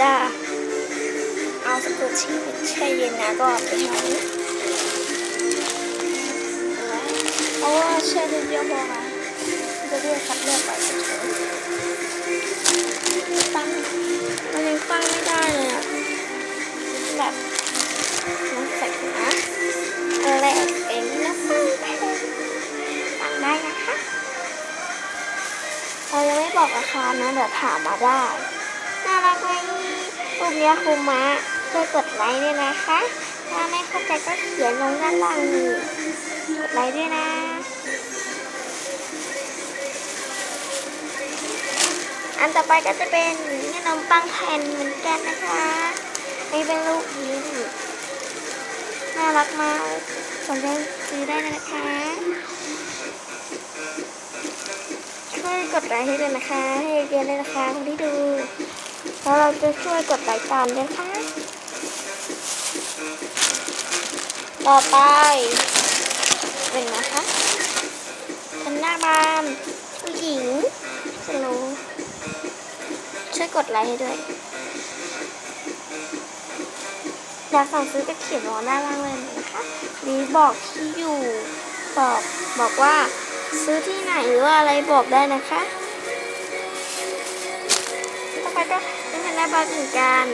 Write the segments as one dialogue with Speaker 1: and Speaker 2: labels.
Speaker 1: จะเอาสกุลชีเป็นแช่เย็นนะก็ไปทำเพราะว่าแช่เดียวพอนะจะเรียกคัดเลือกไปเฉยๆตั้งมันยังตั้งไม่ได้เลยอะแบบน้ำใส่นะอะไรเองนะตั้งได้ตั้งได้นะคะเรายังไม่บอกราคานะเดี๋ยวถามมาได้ รักไหมรูปเนี้ยครูมะช่วยกดไลค์ด้วยนะคะ ถ้าไม่เข้าใจก็เขียนลงด้านล่างนี่กดไลค์ด้วยนะอันต่อไปก็จะเป็นขนมปังแผ่นเหมือนกันนะคะนี่เป็นลูกนี้น่ารักมากสนใจซื้อได้เลยนะคะ ช่วยกดไลค์ให้ด้วยนะคะ ให้เยอะๆเลยนะคะคนที่ดู แล้วเราจะช่วยกดไลค์ตามด้วยค่ะ ต่อไปเป็นนะคะเป็นหน้าบานผู้หญิงสโลช่วยกดไลค์ให้ด้วยอยากสั่งซื้อก็เขียนรอหน้าล่างเลยนะคะหรือบอกที่อยู่บอกบอกว่าซื้อที่ไหนหรือว่าอะไรบอกได้นะคะ ต่อไปก็ เป็นหน้บานเหมือนกัน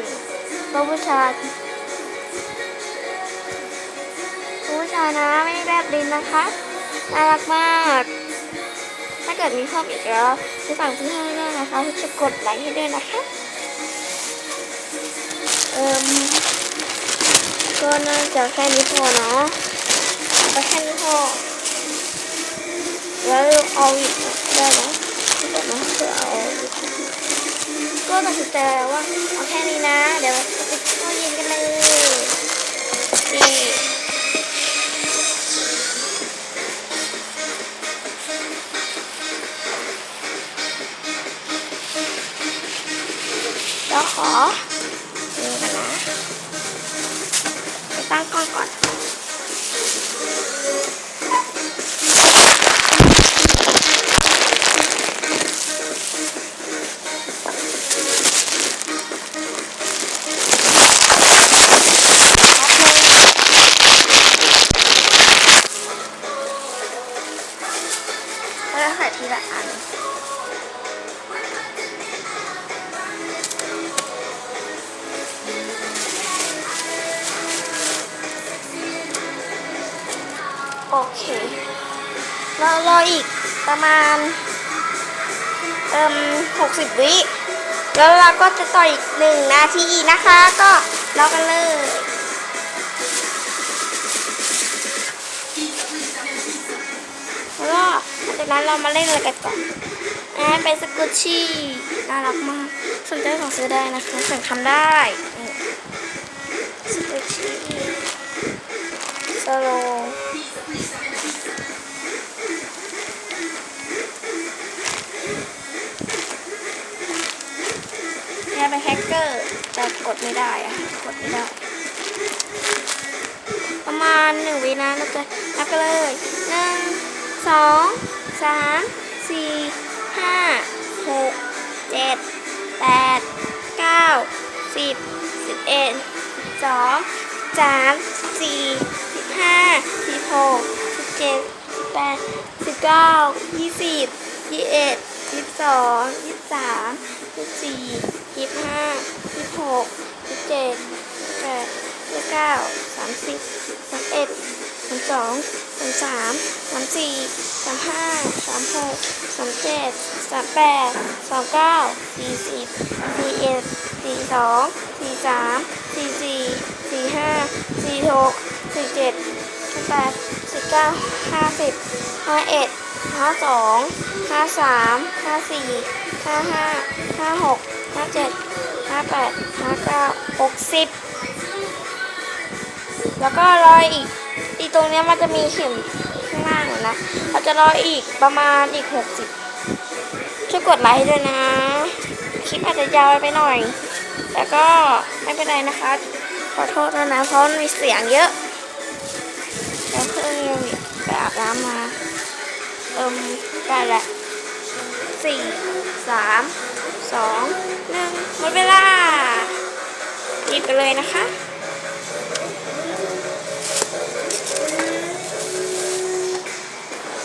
Speaker 1: ตัวผู้ชายตัวผู้ชายนะไม่ได้แบบดินนะคะน่ารักมาก ถ้าเกิดมีเพิ่มอีกแล้วจะสั่งซื้อให้ได้นะคะจะกดไลค์ให้ด้วยนะคะเอิมก็น่าจะแค่นี้พอเนาะเอาไปแค่นี้พอแล้วเอาอีกได้ไหมเดี๋ยวนะเพื่อเอา ตัดสินใจว่าเอาแค่นี้นะ เดี๋ยวไปเข้าเย็นกันเลยนี่แล้วขอ เคเรารออีกประมาณ เอ่มหกสิบวิ แล้วเราก็จะต่ออีกหนึ่งนาทีนะคะ ก็รอกันเลยแล้วก็จากนั้นเรามาเล่นอะไรกันก่อนอ่าเป็นสกุชชี่น่ารักมากสนใจสั่งซื้อได้นะคะสั่งทำได้สกุชชี่สโล ไม่ได้อะกดไม่ได้ ประมาณหนึ่งวินะเราจะนับกันเลยหนึ่งสองสามสี่ห้าหกเจ็ดแปดเก้าสิบสิบเอ็ดสิบสองสามสี่สิบห้าสิบหกสิบเจ็ดสิบแปดสิบเก้ายี่สิบยี่สิบเอ็ดยี่สิบสองยี่สิบสามยี่สิบสี่ยี่สิบห้ายี่สิบหก เจ็ดแปดสิบเก้าสามสิบสามเอ็ดสามสองสามสามสามสี่สามห้าสามหกสามเจ็ดสามแปดสามเก้าสี่สิบสี่เอ็ดสี่สองสี่สามสี่สี่สี่ห้าสี่หกสี่เจ็ดสี่แปดสี่เก้าห้าสิบห้าเอ็ดห้าสองห้าสามห้าสี่ห้าห้าห้าหกห้าเจ็ด ห้าแปดห้าเก้าหกสิบแล้วก็รอยอีกอีตรงเนี้ยมันจะมีเข็มข้างล่างนะ เราจะรออีกประมาณอีกหกสิบช่วยกดไลค์ให้ด้วยนะ คลิปอาจจะยาวไปหน่อย แต่ก็ไม่เป็นไรนะคะ ขอโทษนะนะเพราะมีเสียงเยอะแล้วเพิ่งไปอาบน้ำมาเอิมได้ละสี่สาม สองหนึ่งหมดเวลาหยิบไปเลยนะคะ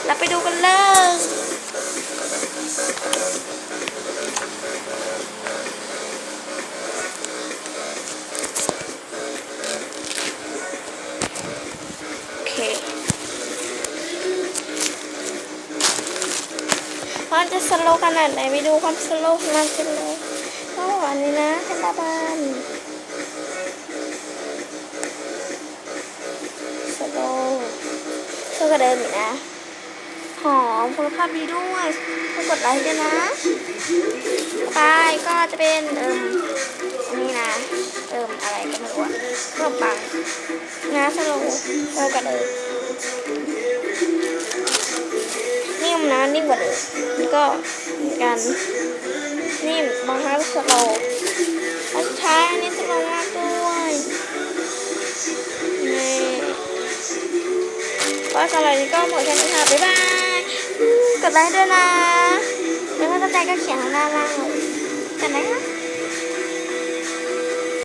Speaker 1: เราไปดูกันเลย จะสโลว์ขนาดไหนไปดูความสโลว์ของมันกันเลยก็อันนี้นะเทนตาบานสโลว์เท่ากับเดิมอีกนะหอมคุณภาพดีด้วยต้องกดไลค์ด้วยนะไปก็จะเป็นเอิมอันนี้นะเอิมอะไรก็ไม่รู้อะขนมปังนะสโลว์เท่ากับเดิม นิ่มกว่าเดิมก็การนิ่มบางครั้งสโลว์แล้วสุดท้อันนี้สโลว์มากด้วยนี่ก็สำหรับนี้ก็หมดแค่นี้ค่ะบ๊ายบายกดไลค์ด้วยนะแล้วก็ตั้งใจก็เขียนข้างหน้าล่างเลยกันนะคะ